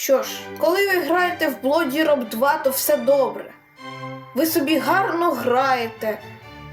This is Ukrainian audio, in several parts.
Що ж, коли ви граєте в Bloody Rob 2, то все добре. Ви собі гарно граєте,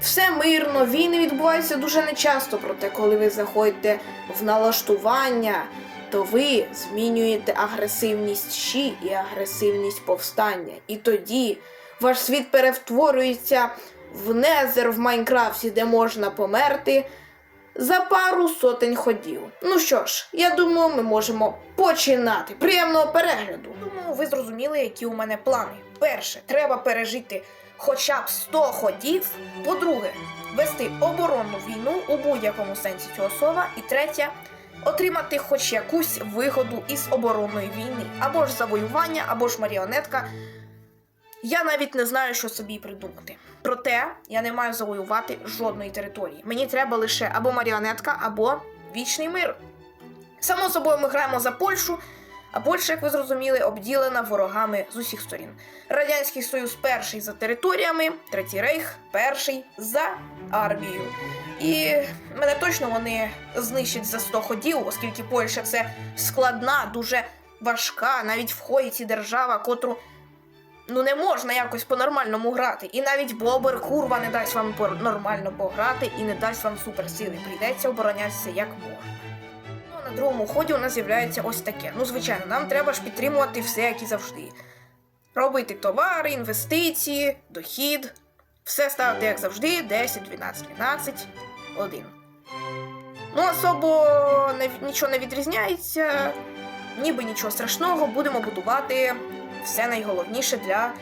все мирно, війни відбуваються дуже нечасто, проте коли ви заходите в налаштування, то ви змінюєте агресивність щі і агресивність повстання. І тоді ваш світ перетворюється в незер в Майнкрафті, де можна померти за пару сотень ходів. Ну що ж, я думаю, ми можемо починати. Приємного перегляду. Думаю, ви зрозуміли, які у мене плани. Перше, треба пережити хоча б 100 ходів. По-друге, вести оборонну війну у будь-якому сенсі цього слова. І третє, отримати хоч якусь вигоду із оборонної війни, або ж завоювання, або ж маріонетка. Я навіть не знаю, що собі придумати. Проте я не маю завоювати жодної території. Мені треба лише або маріонетка, або вічний мир. Само собою, ми граємо за Польщу, а Польща, як ви зрозуміли, обділена ворогами з усіх сторін. Радянський Союз перший за територіями, Третій Рейх перший за армією. І мене точно вони знищать за 100 ходів, оскільки Польща це складна, дуже важка, навіть в хоїці держава, котру ну не можна якось по-нормальному грати. І навіть Бобер курва не дасть вам нормально пограти і не дасть вам суперсили. Прийдеться оборонятися як можна. Ну, а на другому ході у нас з'являється ось таке. Ну, звичайно, нам треба ж підтримувати все, як і завжди. Робити товари, інвестиції, дохід. Все ставити, як завжди, 10, 12, 12, 1. Ну, особо не, нічого не відрізняється, ніби нічого страшного, будемо будувати все найголовніше для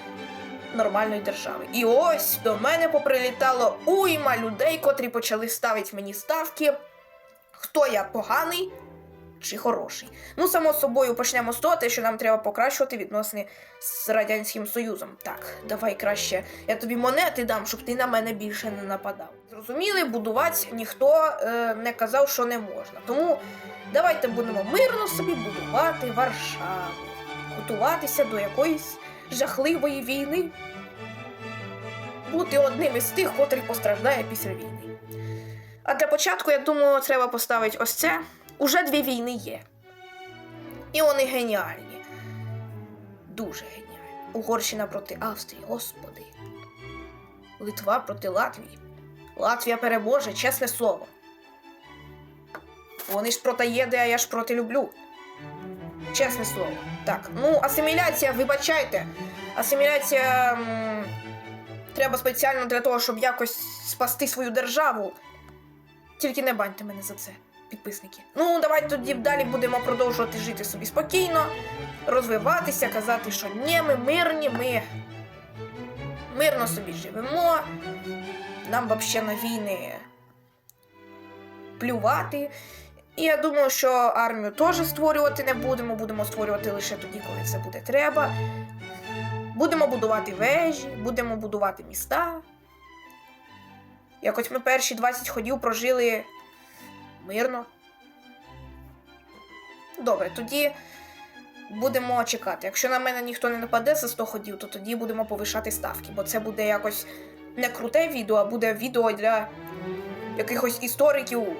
нормальної держави. І ось до мене поприлітало уйма людей, котрі почали ставити мені ставки. Хто я поганий чи хороший? Ну, само собою, почнемо з того, що нам треба покращувати відносини з Радянським Союзом. Так, давай краще я тобі монети дам, щоб ти на мене більше не нападав. Зрозуміли, будувати ніхто е, не казав, що не можна. Тому давайте будемо мирно собі будувати Варшаву готуватися до якоїсь жахливої війни, бути одним із тих, котрий постраждає після війни. А для початку, я думаю, треба поставити ось це. Уже дві війни є. І вони геніальні. Дуже геніальні. Угорщина проти Австрії, господи. Литва проти Латвії. Латвія переможе, чесне слово. Вони ж проти єди, а я ж проти люблю. Чесне слово. Так, ну, асиміляція, вибачайте. Асиміляція м, треба спеціально для того, щоб якось спасти свою державу. Тільки не баньте мене за це, підписники. Ну, давайте тоді далі будемо продовжувати жити собі спокійно, розвиватися, казати, що ні, ми мирні, ми мирно собі живемо. Нам взагалі на війни плювати. І я думаю, що армію теж створювати не будемо, будемо створювати лише тоді, коли це буде треба. Будемо будувати вежі, будемо будувати міста. Якось ми перші 20 ходів прожили мирно. Добре, тоді будемо чекати. Якщо на мене ніхто не нападе за 100 ходів, то тоді будемо повишати ставки, бо це буде якось не круте відео, а буде відео для якихось істориків.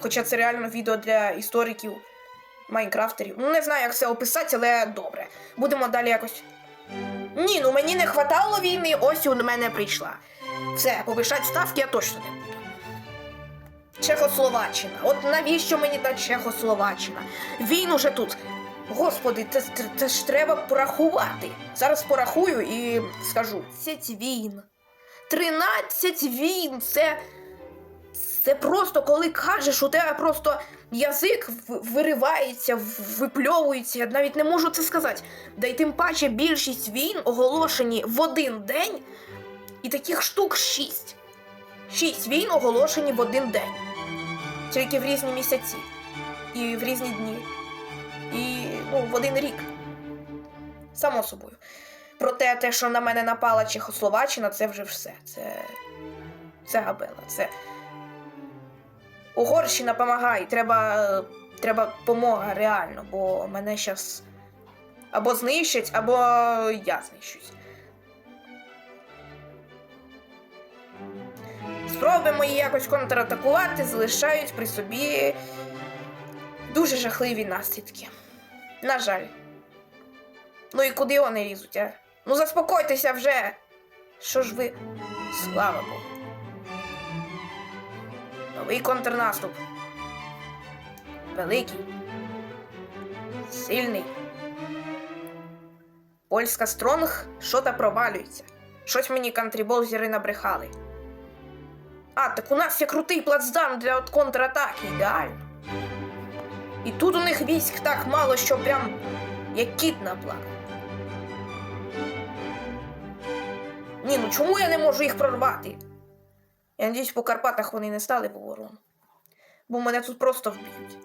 Хоча це реально відео для істориків, майнкрафтерів. Ну, не знаю, як це описати, але добре. Будемо далі якось. Ні, ну мені не хватало війни, ось у мене прийшла. Все, повишати ставки я точно не буду. Чехословаччина. От навіщо мені та Чехословаччина? Він уже тут. Господи, це, це, це ж треба порахувати. Зараз порахую і скажу. 13 війн. 13 війн! Це. Це просто коли кажеш, у тебе просто язик виривається, випльовується. Я навіть не можу це сказати. Да й тим паче більшість війн оголошені в один день, і таких штук шість. Шість війн оголошені в один день. Тільки в різні місяці. І в різні дні. І ну, в один рік. Само собою. Проте те, що на мене напала Чехословаччина, це вже все. Це. Це габела. Це. Угорщина помагай, треба, треба помога реально, бо мене зараз або знищать, або я знищусь. Спроби мої якось контратакувати залишають при собі дуже жахливі наслідки. На жаль. Ну і куди вони лізуть, а? Ну заспокойтеся вже. Що ж ви. Слава Богу. Новий контрнаступ. Великий. Сильний. Польська стронг що-то провалюється. Щось мені кантріболзери набрехали. А, так у нас є крутий плацдарм для от контратаки, ідеально. І тут у них військ так мало, що прям як кіт наплакав. Ні, ну чому я не можу їх прорвати? Я надіюсь, по Карпатах вони не стали в оборону. Бо мене тут просто вб'ють.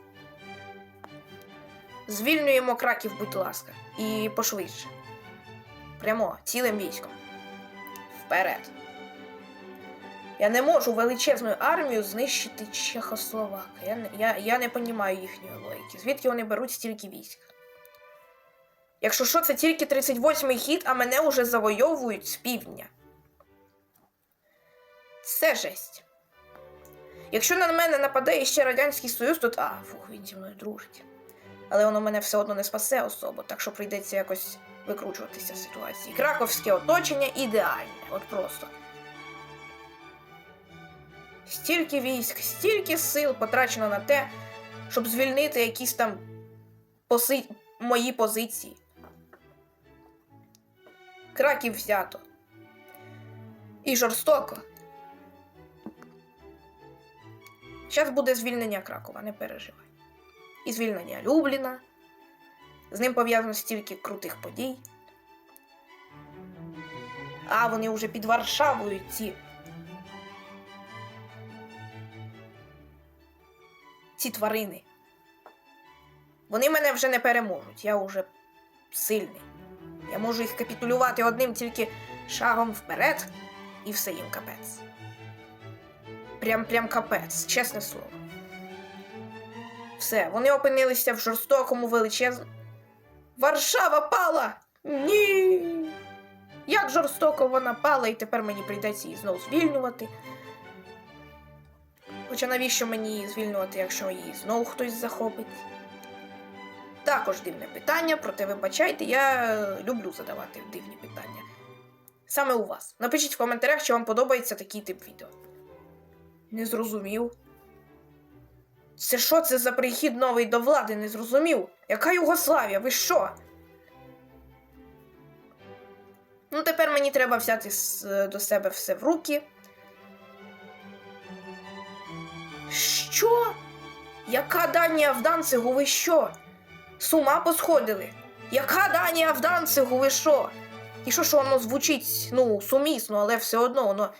Звільнюємо краків, будь ласка, і пошвидше. Прямо, цілим військом. Вперед. Я не можу величезною армією знищити Чехословака. Я не, я, я не понімаю їхньої логіки. Звідки вони беруть стільки військ? Якщо що, це тільки 38-й хід, а мене вже завойовують з півдня. Це жесть. Якщо на мене нападає ще Радянський Союз, то. А, фух, він зі мною дружить. Але воно мене все одно не спасе особо, так що прийдеться якось викручуватися з ситуації. Краковське оточення ідеальне, от просто. Стільки військ, стільки сил потрачено на те, щоб звільнити якісь там поси... мої позиції. Краків взято. І жорстоко. Зараз буде звільнення Кракова, не переживай. І звільнення Любліна. З ним пов'язано стільки крутих подій. А, вони вже під Варшавою ці. Ці тварини. Вони мене вже не переможуть. Я вже сильний. Я можу їх капітулювати одним тільки шагом вперед, і все їм капець. Прям прям капець, чесне слово. Все, вони опинилися в жорстокому величезному. Варшава пала! Ні. Як жорстоко вона пала, і тепер мені прийдеться її знову звільнювати. Хоча навіщо мені її звільнювати, якщо її знову хтось захопить? Також дивне питання, проте вибачайте, я люблю задавати дивні питання. Саме у вас. Напишіть в коментарях, чи вам подобається такий тип відео. Не зрозумів. Це що це за прихід новий до влади? Не зрозумів. Яка Югославія? Ви що? Ну, тепер мені треба взяти до себе все в руки. Що? Яка Данія в Данцигу? Ви що? З ума посходили? Яка Данія в Данцигу? Ви що? І що, що воно звучить, ну, сумісно, але все одно воно.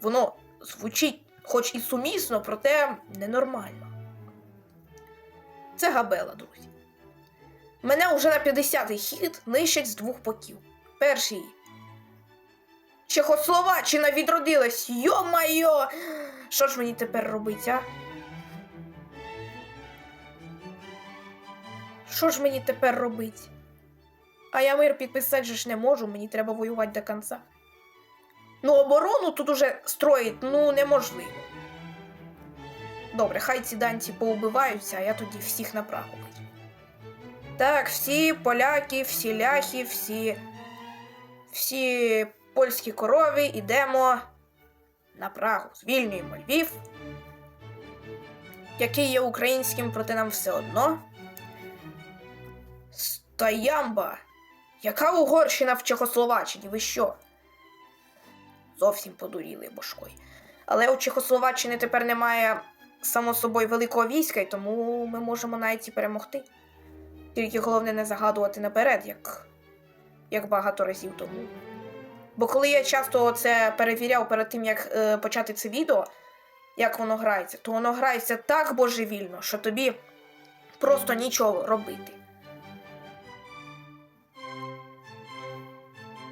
Воно звучить, хоч і сумісно, проте ненормально. Це габела, друзі. Мене вже на 50-й хід нищать з двох боків. Перший. Чехословаччина відродилась. Йо-майо! Що ж мені тепер робити, а? Що ж мені тепер робити? А я мир підписати ж не можу, мені треба воювати до кінця. Ну, оборону тут уже строїть, ну, неможливо. Добре, хай ці данці поубиваються, а я тоді всіх на Прагу. Так, всі поляки, всі ляхи, всі. Всі польські корові йдемо на Прагу. Звільнюємо Львів, який є українським, проте нам все одно. Стоямба! Яка Угорщина в Чехословаччині? Ви що? Зовсім подуріли бошкой. Але у Чехословаччини тепер немає, само собою, великого війська, і тому ми можемо навіть і перемогти. Тільки головне не загадувати наперед, як, як багато разів тому. Бо коли я часто це перевіряв перед тим, як е, почати це відео, як воно грається, то воно грається так божевільно, що тобі просто нічого робити.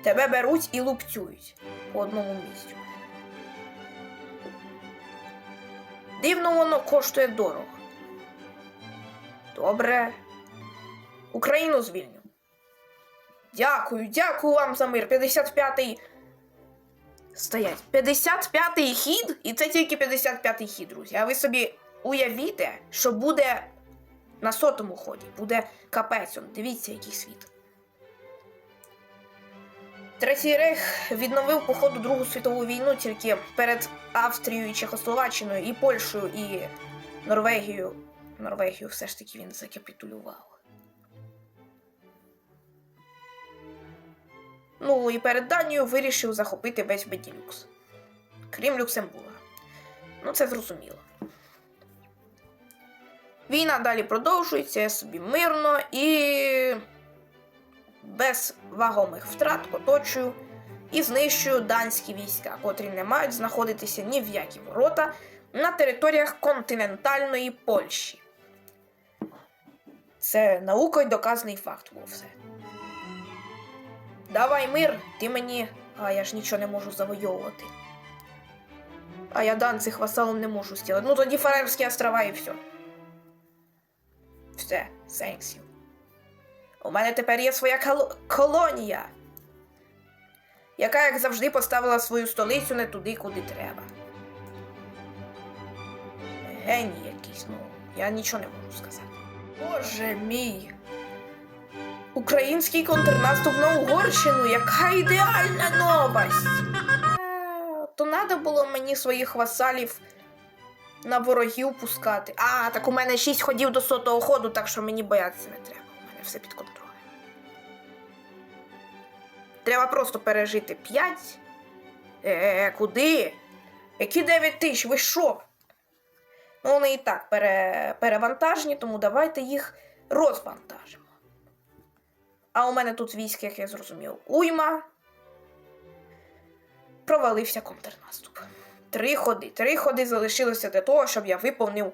Тебе беруть і лупцюють по одному місцю. Дивно воно коштує дорого. Добре. Україну звільню. Дякую, дякую вам за мир. 55-й. Стоять. 55-й хід, і це тільки 55-й хід, друзі. А ви собі уявіте, що буде на сотому ході. Буде капець. Дивіться, який світ. Третій рейх відновив походу Другу світову війну тільки перед Австрією і Чехословаччиною, і Польщею, і Норвегією. Норвегію все ж таки він закапітулював. Ну і перед Данією вирішив захопити весь Беділюкс. Крім Люксембурга. Ну, це зрозуміло. Війна далі продовжується собі мирно і без вагомих втрат оточую і знищую данські війська, котрі не мають знаходитися ні в які ворота на територіях континентальної Польщі. Це наукою доказаний факт був все. Давай мир, ти мені. А я ж нічого не можу завойовувати. А я данцих васалом не можу стілити. Ну тоді Фарерські острова і все. Все, you. У мене тепер є своя кол- колонія, яка, як завжди, поставила свою столицю не туди, куди треба. Геній якийсь, ну, я нічого не можу сказати. Боже мій. Український контрнаступ на Угорщину, яка ідеальна новость! То треба було мені своїх васалів на ворогів пускати. А, так у мене шість ходів до сотого ходу, так що мені боятися не треба. Все під контролем. Треба просто пережити п'ять. Е, куди? Які 9 тисяч? Ви що? Ну, вони і так пере... перевантажені, тому давайте їх розвантажимо. А у мене тут військ, як я зрозумів, уйма. Провалився контрнаступ. Три ходи. Три ходи залишилося для того, щоб я виповнив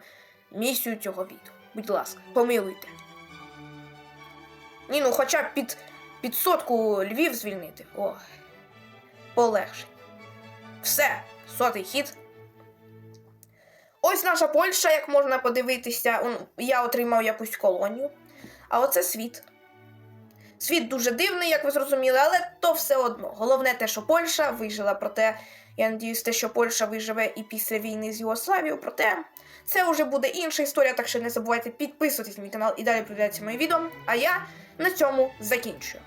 місію цього відео. Будь ласка, помилуйте. Ні, ну хоча б під, під сотку Львів звільнити. Ой. Полегше. Все, сотий хід. Ось наша Польща, як можна подивитися, я отримав якусь колонію. А оце світ. Світ дуже дивний, як ви зрозуміли, але то все одно. Головне те, що Польща вижила, проте я надіюсь, що Польща виживе і після війни з Югославією, проте це вже буде інша історія, так що не забувайте підписуватись на мій канал і далі подивитися мої відео. А я на цьому закінчую.